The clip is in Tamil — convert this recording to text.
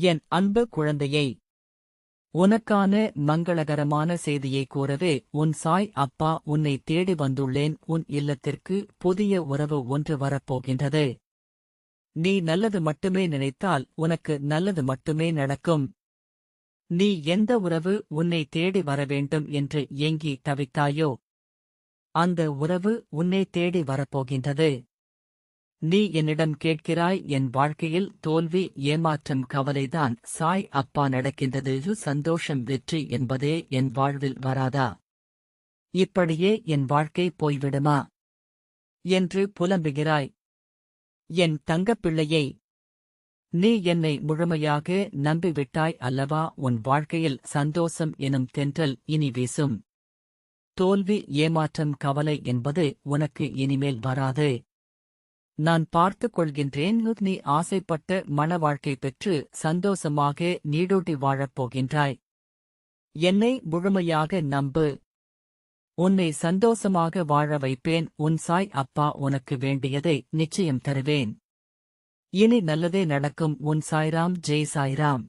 என் அன்பு குழந்தையை உனக்கான மங்களகரமான செய்தியை கூறவே உன் சாய் அப்பா உன்னை தேடி வந்துள்ளேன். உன் இல்லத்திற்கு புதிய உறவு ஒன்று வரப்போகின்றது. நீ நல்லது மட்டுமே நினைத்தால் உனக்கு நல்லது மட்டுமே நடக்கும். நீ எந்த உறவு உன்னை தேடி வர வேண்டும் என்று ஏங்கி தவித்தாயோ அந்த உறவு உன்னை தேடி வரப்போகின்றது. நீ என்னிடம் கேட்கிறாய் என் வாழ்க்கையில் தோல்வி ஏமாற்றம் கவலைதான். சாய் அப்பா நடக்கின்றது. சந்தோஷம் வெற்றி என்பதே என் வாழ்வில் வராதா? இப்படியே என் வாழ்க்கை போய்விடுமா? என்று புலம்புகிறாய். என் தங்கப்பிள்ளையை நீ என்னை முழுமையாக நம்பிவிட்டாய் அல்லவா? உன் வாழ்க்கையில் சந்தோஷம் எனும் தென்றல் இனி வீசும். தோல்வி ஏமாற்றம் கவலை என்பது உனக்கு இனிமேல் வராது. நான் பார்த்துக் கொள்கின்றேன். நீ ஆசைப்பட்ட மன வாழ்க்கை பெற்று சந்தோஷமாக நீடூட்டி வாழப் போகின்றாய். என்னை முழுமையாக நம்பு. உன்னை சந்தோஷமாக வாழ வைப்பேன். உன் சாய் அப்பா உனக்கு வேண்டியதை நிச்சயம் தருவேன். இனி நல்லதே நடக்கும். உன் சாய்ராம். ஜெய் சாய்ராம்.